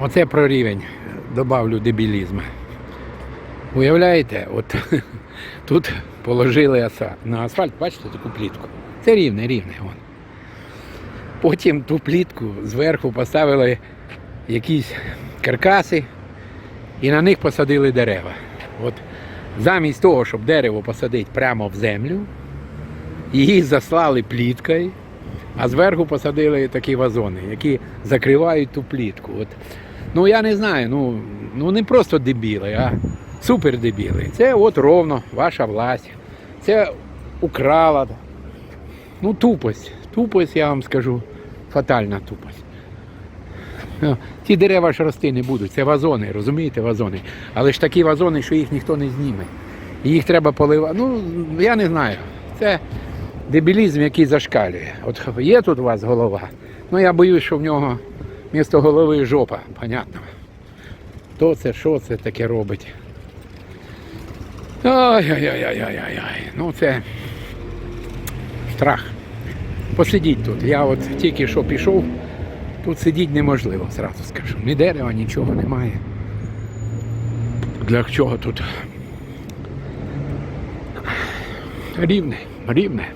Оце про рівень. Добавлю дебілізму. Уявляєте, от тут положили на асфальт, бачите, таку плітку. Це рівне, рівне. Вон. Потім ту плітку зверху поставили якісь каркаси і на них посадили дерева. От замість того, щоб дерево посадити прямо в землю, її заслали пліткою, а зверху посадили такі вазони, які закривають ту плітку. От. Ну я не знаю, ну, ну не просто дебіли, а супер дебіли. Це от ровно ваша власть. Це украла. Ну, тупость. Тупость, я вам скажу, фатальна тупость. Ну, Ці дерева ж рости не будуть, це вазони, розумієте, вазони. Але ж такі вазони, що їх ніхто не зніме. І їх треба поливати. Ну, я не знаю. Це дебілізм, який зашкалює. От є тут у вас голова. Ну я боюсь, що в нього місто голови жопа, понятно. То це, що це таке робить? Ой-ой-ой-ой-ой-ой. Ну це страх. Посидіть тут. Я от тільки що пішов, тут сидіти неможливо, зразу скажу. Ні дерева, нічого немає. Для чого тут? Рівне, рівне.